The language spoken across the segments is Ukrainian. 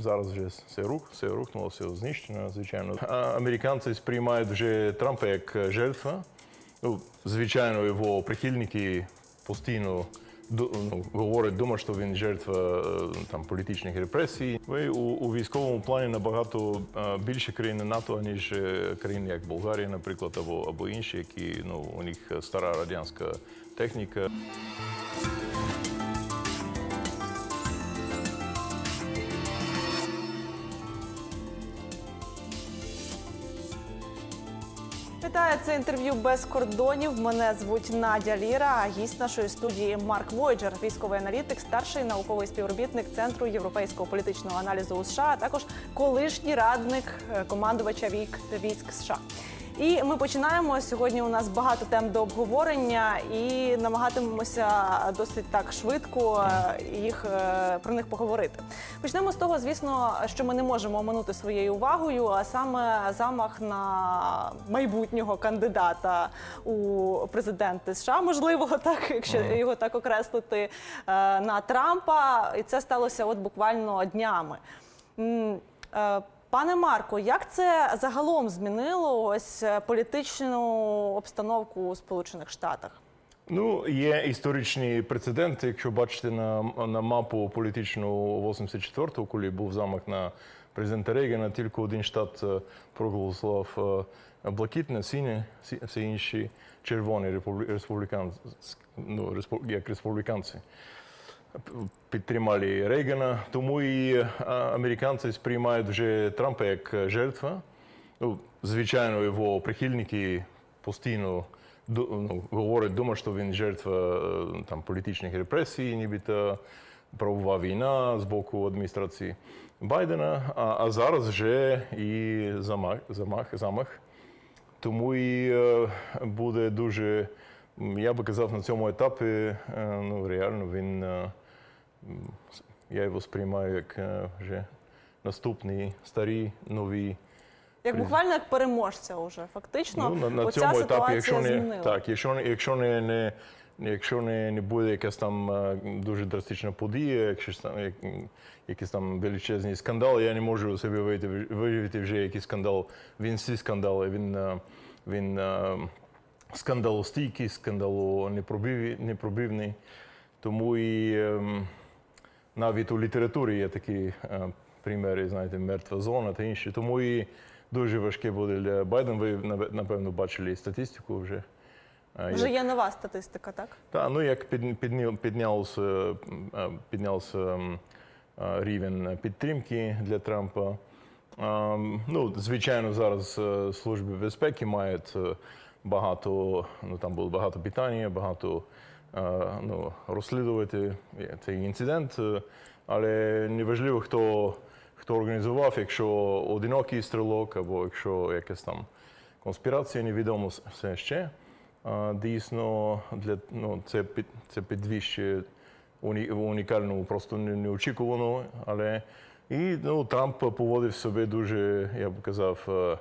зараз вже все рух, все рухнуло, все знищено, звичайно. Американці сприймають вже Трампа як жертва. Ну, звичайно, його прихильники постійно ну, говорять, думають, що він жертва е, там, політичних репресій. Ви у, у військовому плані набагато е, більше країни НАТО, ніж е, країни, як Болгарія, наприклад, або, або інші, які ну, у них стара радянська техніка. Вітаю, це інтерв'ю без кордонів. Мене звуть Надя Ліра. А гість нашої студії Марк Войджер, військовий аналітик, старший науковий співробітник Центру європейського політичного аналізу у США, а також колишній радник е, командувача ВІК військ США. І ми починаємо сьогодні. У нас багато тем до обговорення, і намагатимемося досить так швидко е, їх е, про них поговорити. Почнемо з того, звісно, що ми не можемо оминути своєю увагою, а саме замах на майбутнього кандидата у президенти США, можливо, так, якщо його так окреслити, е, на Трампа. І це сталося от буквально днями. Пане Марко, як це загалом змінило ось е, політичну обстановку у Сполучених Штатах? Ну, є історичні прецеденти. Якщо бачите на, на мапу політичну 84-го, коли був замах на президента Рейгана, тільки один штат е, проголосував е, блакитне, синє, сі- всі інші червоні республі- республіканці, ну, як республіканці. Підтримали Рейгана, тому і е, американці сприймають вже Трампа як жертва. Ну, звичайно, його прихильники постійно ну, говорять, думають, що він жертва е, там, політичних репресій, нібито правова війна з боку адміністрації Байдена. А, а зараз вже і замах, замах, замах. Тому і е, буде дуже, я би казав, на цьому етапі, е, ну реально він, е, я його сприймаю як е, вже наступний старий, новий. Як буквально як переможця, уже фактично Ну, на, на цьому етапі, якщо не, так, якщо, якщо не, не, якщо не, не буде якась там дуже драстична подія, якщо там як, якийсь там величезний скандал, я не можу собі виявити, вже якийсь скандал. Він всі скандали, він, він скандалостійкий, скандалонепробивний. Тому і ем, навіть у літературі є такі е, примери, знаєте, мертва зона та інші. Тому і дуже важке буде для Байдена. Ви напевно бачили статистику вже. Е, Вже як- є нова статистика, так? та, ну як піднявся, е, піднявся е, рівень підтримки для Трампа. Ем, Ну, звичайно, зараз служби безпеки мають багато, ну там було багато питань, багато е, ну, розслідувати цей інцидент, е, але неважливо, хто, хто організував, якщо одинокий стрілок або якщо якась там конспірація, невідомо все ще. А, Дійсно, для, ну, це, під, це підвищує уні, унікальну, просто не- неочікувану, але і ну, Трамп поводив себе дуже, я б казав, е,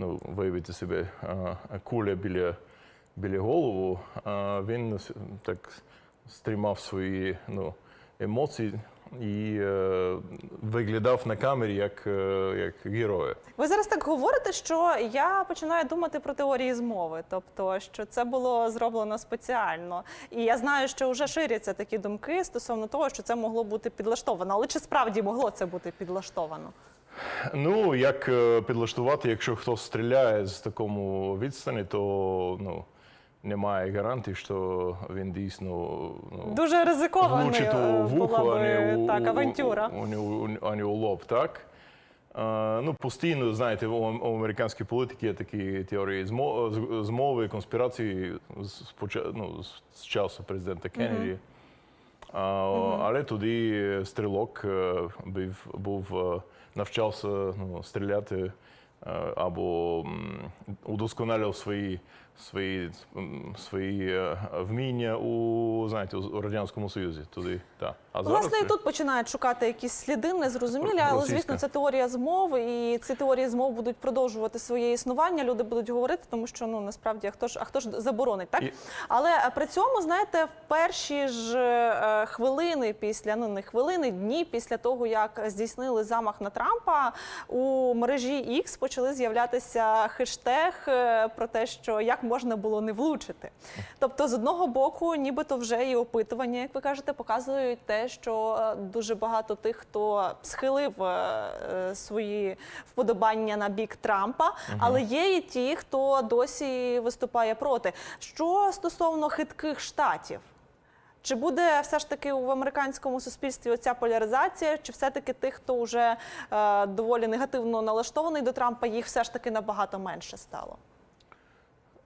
ну, виявити себе е, куля біля, біля голову. А він так стримав свої ну, емоції і е, виглядав на камері як, е, як герой. Ви зараз так говорите, що я починаю думати про теорії змови, тобто що це було зроблено спеціально. І я знаю, що вже ширяться такі думки стосовно того, що це могло бути підлаштовано. Але чи справді могло це бути підлаштовано? Ну, як е, підлаштувати, якщо хтось стріляє з такому відстані, то ну, немає гарантій, що він дійсно ну, Дуже ризиковано влучить у вухо, у, так авантюра. У, у, у, а лоб, так? Е, ну, постійно, знаєте, у, у американській політики є такі теорії змови, конспірації з, ну, з, часу президента Кеннеді. А, Але тоді стрілок е, був, е, навчався ну, стріляти е, або удосконалював свої, свої, свої е, вміння у, знаєте, у Радянському Союзі. Туди, та. А Власне, і тут починають шукати якісь сліди незрозумілі, але Російська. звісно, це теорія змов, і ці теорії змов будуть продовжувати своє існування. Люди будуть говорити, тому що ну насправді а хто ж а хто ж заборонить, так І- але е, при цьому, знаєте, в перші ж е, хвилини після ну не хвилини, дні після того, як здійснили замах на Трампа, у мережі X почали з'являтися хештег е, про те, що як можна було не влучити. Тобто, з одного боку, нібито вже і опитування, як ви кажете, показують те, що е, дуже багато тих, хто схилив е, свої вподобання на бік Трампа, але є і ті, хто досі виступає проти. Що стосовно хитких штатів? Чи буде все ж таки в американському суспільстві оця поляризація? Чи все-таки тих, хто вже е, доволі негативно налаштований до Трампа, їх все ж таки набагато менше стало?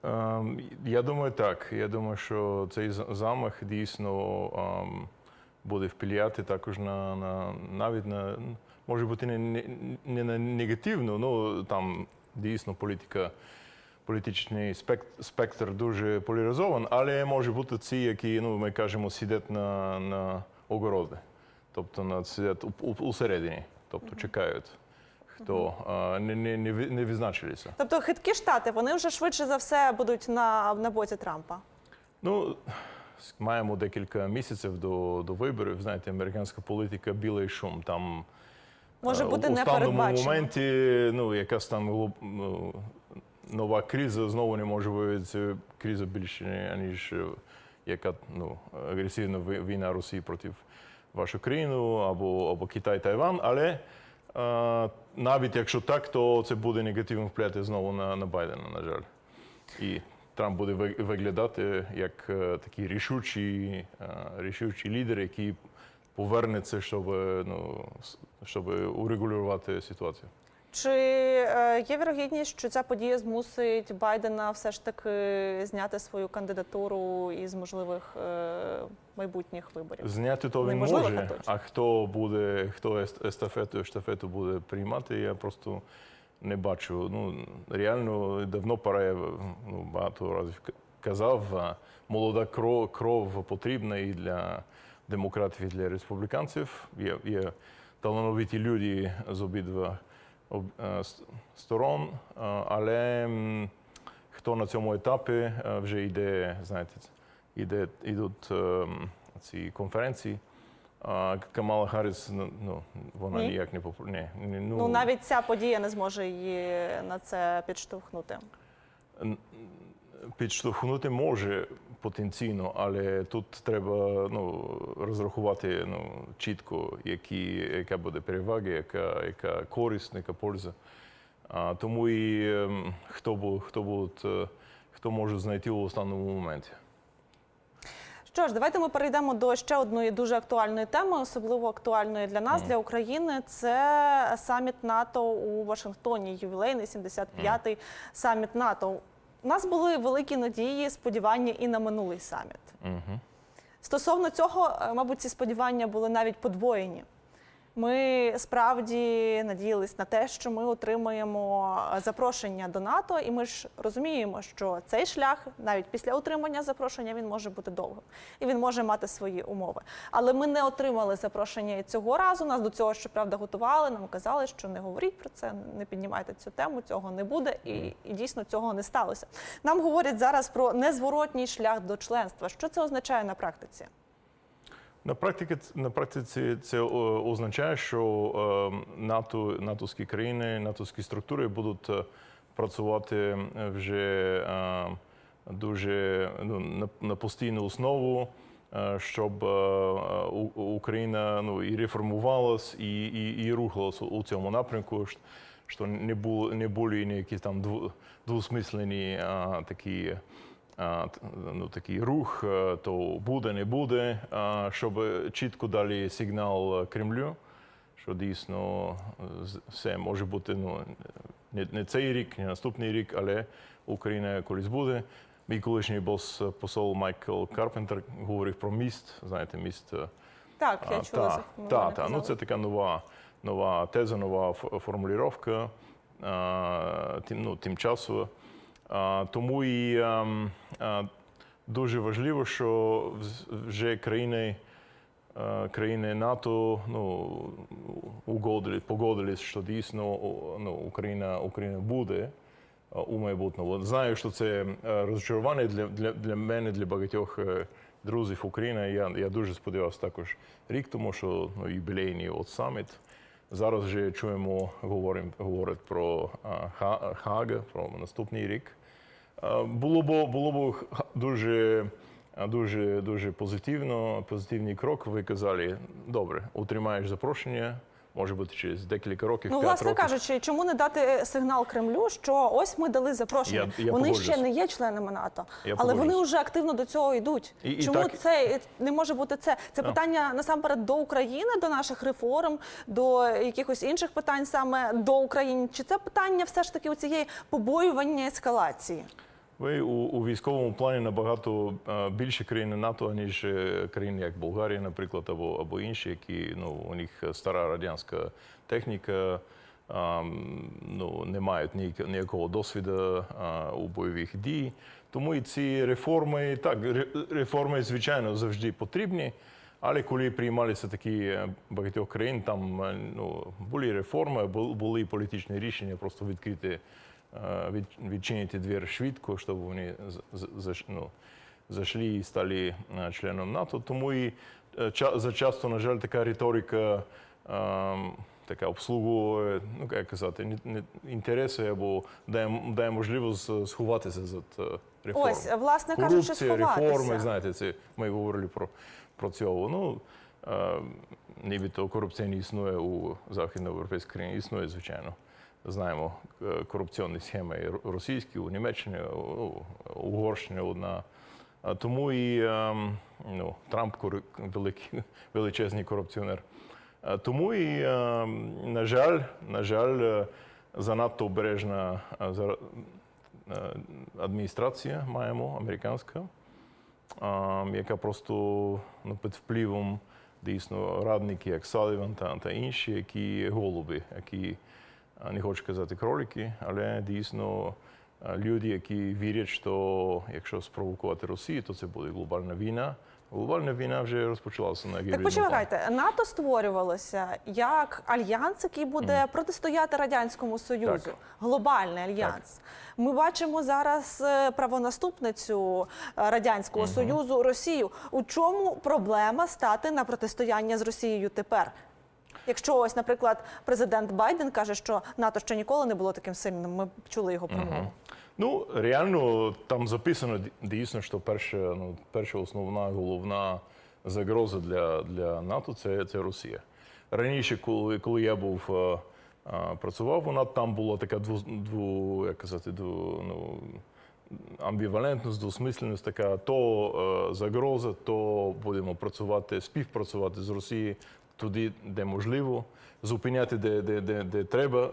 Ем, Я думаю, так. Я думаю, що цей замах дійсно ем, буде впливати також на, на навіть на може бути не, не, не на негативну, ну там дійсно політика. Політичний спектр, спектр дуже поляризований, але може бути ці, які ну ми кажемо, сидять на, на огороди, тобто на сидять у, у, усередині, тобто чекають, хто е, не, не, не, визначилися. Тобто хиткі штати вони вже швидше за все будуть на, на боці Трампа. Ну, маємо декілька місяців до, до виборів. Знаєте, американська політика білий шум. Там Може е, бути у станому моменті, ну, якась там ну, нова криза знову не може виявитися криза більше, ніж е, яка ну, агресивна війна Росії проти вашої країни або, або Китай, Тайван. Але е, навіть якщо так, то це буде негативно впливати знову на, на Байдена, на жаль. І Трамп буде виглядати як е, такий рішучий, рішучий лідер, який повернеться, щоб, ну, щоб урегулювати ситуацію. Чи е, є вірогідність, що ця подія змусить Байдена все ж таки зняти свою кандидатуру із можливих е, майбутніх виборів? Зняти то він може, а хто буде, хто ест- естафету, штафету буде приймати, я просто не бачу. Ну, реально давно пора, я ну, багато разів казав, молода кров, кров потрібна і для демократів, і для республіканців. Є, є талановиті люди з обидва сторон, але хто на цьому етапі вже йде, знаєте, іде, ідуть ем, ці конференції. А Камала Харріс, ну, вона Ні? ніяк не попу- ні, ну, Ну навіть ця подія не зможе її на це підштовхнути. підштовхнути може потенційно, але тут треба ну, розрахувати ну, чітко, які, яка буде перевага, яка, яка користь, яка польза. А, тому і ем, хто, хто, будуть, е, хто може знайти у останньому моменті. Що ж, давайте ми перейдемо до ще одної дуже актуальної теми, особливо актуальної для нас, для України. Це саміт НАТО у Вашингтоні, ювілейний 75-й саміт НАТО. У нас були великі надії, сподівання і на минулий саміт. Угу. Стосовно цього, е, мабуть, ці сподівання були навіть подвоєні. Ми справді надіялись на те, що ми отримаємо е, запрошення до НАТО, і ми ж розуміємо, що цей шлях, навіть після отримання запрошення, він може бути довгим і він може мати свої умови. Але ми не отримали запрошення і цього разу. Нас до цього щоправда готували. Нам казали, що не говоріть про це, не піднімайте цю тему, цього не буде, і, і дійсно цього не сталося. Нам говорять зараз про незворотній шлях до членства. Що це означає на практиці? На практиці, на практиці це е, означає, що е, НАТО, натовські країни, натовські структури будуть е, працювати вже дуже ну, на, постійну основу, щоб Україна ну, і реформувалась, і, і, і рухалась у цьому напрямку. Що не було не були ніякі там дву- двусмислені такі ну, такий рух, е, то буде, не буде, щоб чітко дали сигнал Кремлю, що дійсно е, все може бути ну, не, цей рік, не наступний рік, але Україна колись буде. Мій колишній бос посол Майкл Карпентер говорив про міст. Знаєте, міст. е, Так, я чула та, за та, та. Ну, це така нова, нова теза, нова формулювання. тим, ну, тимчасово. Тому і ем, дуже важливо, що вже країни, е, країни НАТО ну, угодили, погодились, що дійсно ну, Україна, Україна буде е, у майбутньому. Знаю, що це е, розчарування для, для, для мене, для багатьох е, друзів України. Я, я дуже сподівався також рік тому, що ну, юбілейний от саміт. Зараз вже чуємо, говоримо, говорять про Хага, про наступний рік. А, Було б було б дуже, а, дуже, дуже позитивно, позитивний крок. Ви казали, добре, утримаєш запрошення, може бути через декілька років. Ну, власне років. кажучи, чому не дати сигнал Кремлю, що ось ми дали запрошення. Я- я вони погоджуюсь. ще не є членами НАТО, Я але вони вже активно до цього йдуть. І- і чому так- це не може бути це? Це питання насамперед до України, до наших реформ, до якихось інших питань саме до України. Чи це питання все ж таки у цієї побоювання ескалації? Ви у, у військовому плані набагато е, більше країни НАТО, ніж е, країни, як Болгарія, наприклад, або, або інші, які ну, у них стара радянська техніка, а, ну, не мають ніяк- ніякого досвіду а, у бойових дій. Тому і ці реформи, так, реформи, звичайно, завжди потрібні. Але коли приймалися такі е, багатьох країн, там е, ну, були реформи, були політичні рішення просто відкрити, е, від, відчинити двері швидко, щоб вони ну, зайшли і стали е, членом НАТО. Тому і е, зачасто, на жаль, така риторика ем, така обслуговує, ну як казати, інтереси або дає, дає можливість е, сховатися за е, реформ. Ось, власне кажучи, Корупція, сховатися. реформи, знаєте, це ми говорили про, про цього. Ну, е, нібито корупція не існує у західноєвропейській країні, існує, звичайно. Знаємо е, корупційні схеми російські у Німеччині, у у Угорщині одна. Тому і ем, ну, Трамп великий, величезний корупціонер. Тому і, ем, на жаль, на жаль, е, занадто обережна е, адміністрація маємо американська, яка просто ну, під впливом дійсно радники, як Саліван та, інші, які голуби, які не хочу казати кролики, але дійсно люди, які вірять, що якщо спровокувати Росію, то це буде глобальна війна. Глобальна війна вже розпочалася на Так почекайте, НАТО створювалося як альянс, який буде протистояти радянському союзу, Так. глобальний альянс. Ми бачимо зараз е, правонаступницю е, радянського союзу Росію. У чому проблема стати на протистояння з Росією тепер? Якщо ось, наприклад, президент Байден каже, що НАТО ще ніколи не було таким сильним, ми чули його промову. Ну, реально там записано дійсно, що перша, ну, перша основна головна загроза для, для НАТО це, це Росія. Раніше, коли, коли я був е, е, працював НАТО, там була така дву, дву як казати, дву, ну, амбівалентність, двосмисленість така, то е, загроза, то будемо працювати, співпрацювати з Росією туди, де можливо, зупиняти, де, де, де, де треба,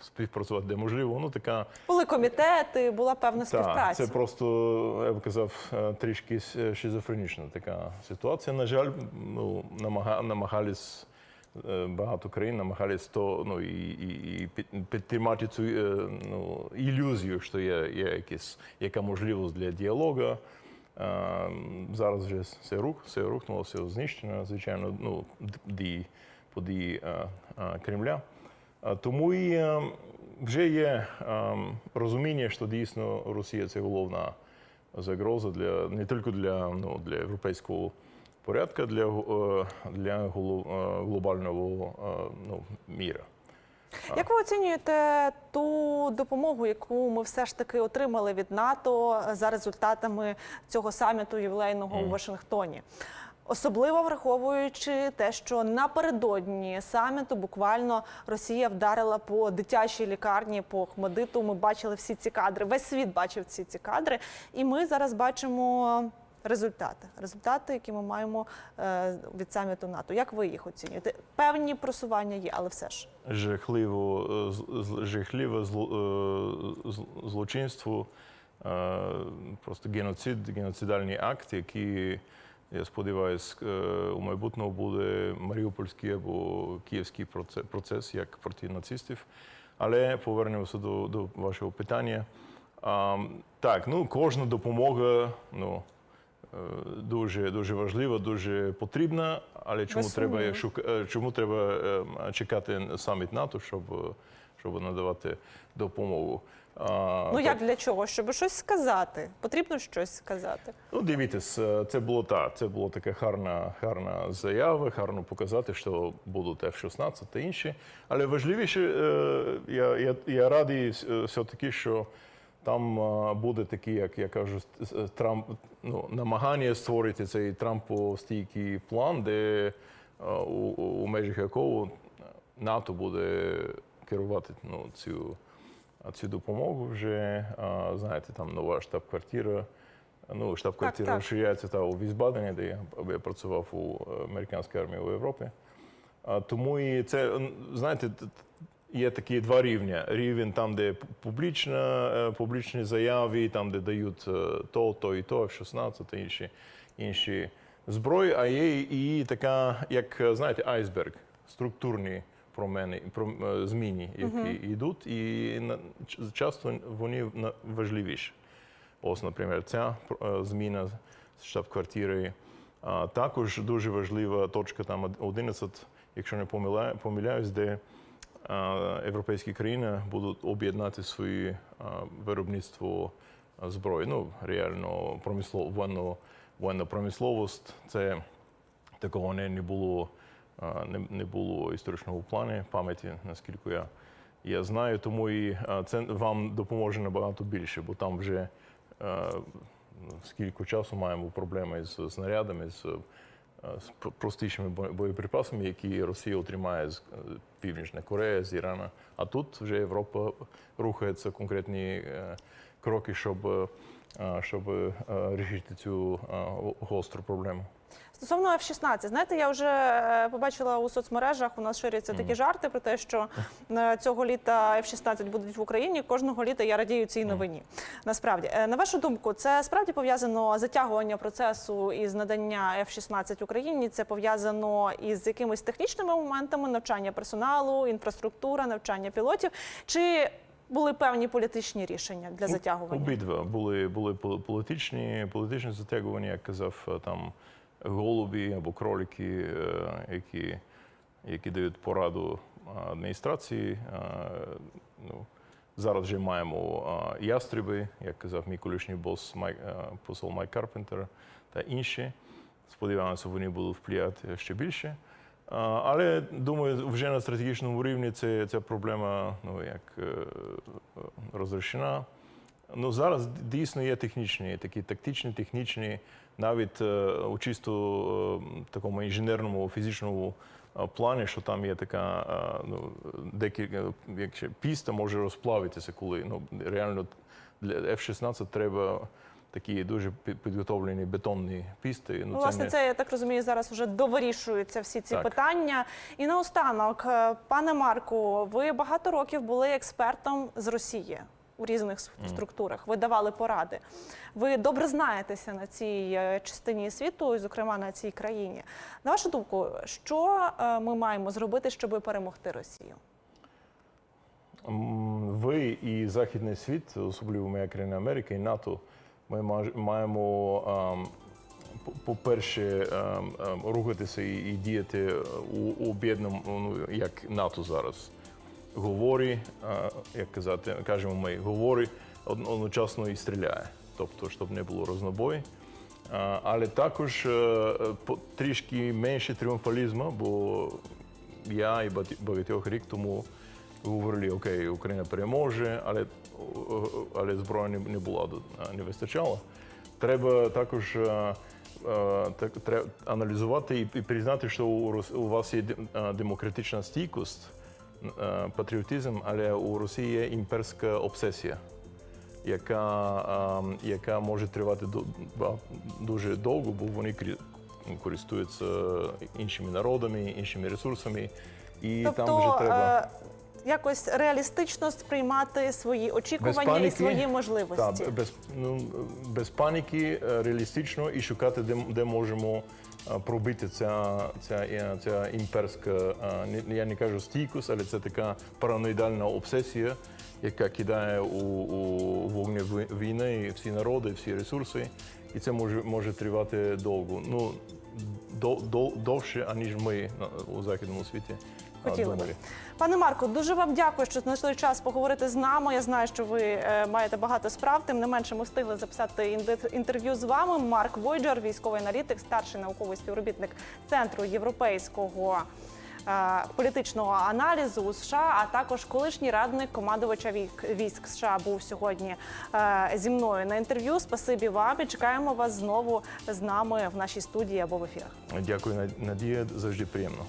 співпрацювати, де можливо. Ну, така Були комітети, була певна так, співпраця. це просто, я б казав, е, трішки с- шизофренічна така ситуація. На жаль, ну, намага, намагались е, багато країн намагались то ну, і, і, і підтримати цю е, ну, ілюзію, що є, є якісь, яка можливість для діалогу. Зараз вже все рух, все рухнуло, все знищено, звичайно, ну, дії події Кремля. Тому і е, вже є розуміння, що дійсно Росія це головна загроза для не тільки для, ну, для європейського порядку, для, е, для е, глобального ну, міра. Як ви оцінюєте ту допомогу, яку ми все ж таки отримали від НАТО за результатами цього саміту ювілейного у Вашингтоні? Особливо враховуючи те, що напередодні саміту буквально Росія вдарила по дитячій лікарні по Хмадиту. Ми бачили всі ці кадри. Весь світ бачив всі ці кадри, і ми зараз бачимо результати. Результати, які ми маємо е, від саміту НАТО. Як ви їх оцінюєте? Певні просування є, але все ж. жахливо, е, жахливе е, злочинство, просто геноцид, геноцидальний акт, який, я сподіваюся, у майбутньому буде Маріупольський або Київський проце- процес, як проти нацистів. Але повернемося до, до вашого питання. А, так, ну кожна допомога ну, дуже, дуже важлива, дуже потрібна. Але чому Без треба, сумніву. шук- е, чому треба е, чекати саміт НАТО, щоб, е, щоб надавати допомогу? А, Ну так, як для чого? Щоб щось сказати. Потрібно щось сказати. Ну, дивіться, е, це було так. Це була така гарна, гарна заява, гарно показати, що будуть F-16 та інші. Але важливіше, е, я, я, я радий е, все-таки, що там е, буде такі, як я кажу, Трамп, ну, намагання створити цей Трампостійкий план, де е, у, у межах якого НАТО буде керувати ну, цю, цю допомогу вже. А, знаєте, там нова штаб-квартира. Ну, штаб-квартира розширяється та у Візбадені, де я, я працював у е, американській армії у Європі. А, тому і це, знаєте, є такі два рівня. Рівень там, де публічна, е, публічні заяви, там, де дають е, то, то і то, F-16 та інші, інші зброї, а є і така, як е, знаєте, айсберг, структурні промени, пром- зміни, які йдуть, і часто вони важливіші. Ось, наприклад, ця зміна з штаб-квартири. Також дуже важлива точка там 11, якщо не помиляюсь, де європейські країни будуть об'єднати своє виробництво зброї. Ну, реально промислов, воєнну, воєнну промисловість. Це такого не, не було. Не, не було історичного плану пам'яті, наскільки я, я знаю. Тому і це вам допоможе набагато більше, бо там вже скільки часу маємо проблеми з снарядами, з, з простішими боєприпасами, які Росія отримає з е, Північної Кореї, з Ірана. А тут вже Європа рухається конкретні е, кроки, щоб, е, щоб е, рішити цю е, гостру проблему. Стосовно F-16, знаєте, я вже е, побачила у соцмережах, у нас ширяться такі жарти про те, що е, цього літа F-16 будуть в Україні. Кожного літа я радію цій новині. Насправді, Е, на вашу думку, це справді пов'язано затягування процесу із надання F-16 Україні? Це пов'язано із якимись технічними моментами навчання персоналу, інфраструктура, навчання пілотів? Чи були певні політичні рішення для затягування? Обидва були, були політичні, політичні затягування, як казав е, там голубі або кролики, е, які, які дають пораду е, адміністрації. Ну, зараз вже маємо ястреби, як казав мій колишній бос Майк, посол Майк Карпентер та інші. Сподіваємося, вони будуть впливати ще більше. Але думаю, вже на стратегічному рівні це, ця проблема ну, як е, е, розрішена. Ну, зараз дійсно є технічні, такі тактичні, технічні, навіть е, у чисто такому інженерному, фізичному плані, що там є така ну, декілька, піста може розплавитися, коли ну, реально для F-16 треба такі дуже пі- підготовлені бетонні пісти. Ну, власне, не- це я так розумію, зараз вже довирішуються всі ці Так. питання. І наостанок, е, пане Марку, ви багато років були експертом з Росії у різних структурах. Ви давали поради. Ви добре знаєтеся на цій е, частині світу, і, зокрема на цій країні. На вашу думку, що е, ми маємо зробити, щоб перемогти Росію? Ви і Західний світ, особливо моя країна Америка і НАТО, ми маємо, ем, по- по-перше, ем, ем, рухатися і, діяти у, у об'єднаному, ну, як НАТО зараз. Говорить, е, як казати, кажемо ми, говорить од- одночасно і стріляє. Тобто, щоб не було рознобою. Е, Але також е, е, трішки менше тріумфалізму, бо я і багатьох рік тому говорили, окей, Україна переможе, але, але зброї не, не було, не вистачало. Треба також е, е, так, треба аналізувати і, і признати, що у, у вас є е, демократична стійкость, патріотизм, але у Росії є імперська обсесія яка, яка може тривати дуже довго, бо вони користуються іншими народами, іншими ресурсами, і там вже треба. Якось реалістично сприймати свої очікування і свої можливості. Так, без, ну, без паніки, е, реалістично і шукати, де, де можемо е, пробити ця, ця, е, ця імперська, я не кажу стійкость, але це така параноїдальна обсесія, яка кидає у, у вогні війни всі народи, всі ресурси, і це може, може тривати довго. Ну, до, до, довше, аніж ми у західному світі Хотіли би. Пане Марко, дуже вам дякую, що знайшли час поговорити з нами. Я знаю, що ви е, маєте багато справ. Тим не менше, ми встигли записати інтерв'ю з вами. Марк Войджер, військовий аналітик, старший науковий співробітник Центру європейського. е, Політичного аналізу у США, а також колишній радник командувача військ, військ США був сьогодні е, зі мною на інтерв'ю. Спасибі вам і чекаємо вас знову з нами в нашій студії або в ефірах. Дякую, Надія, завжди приємно.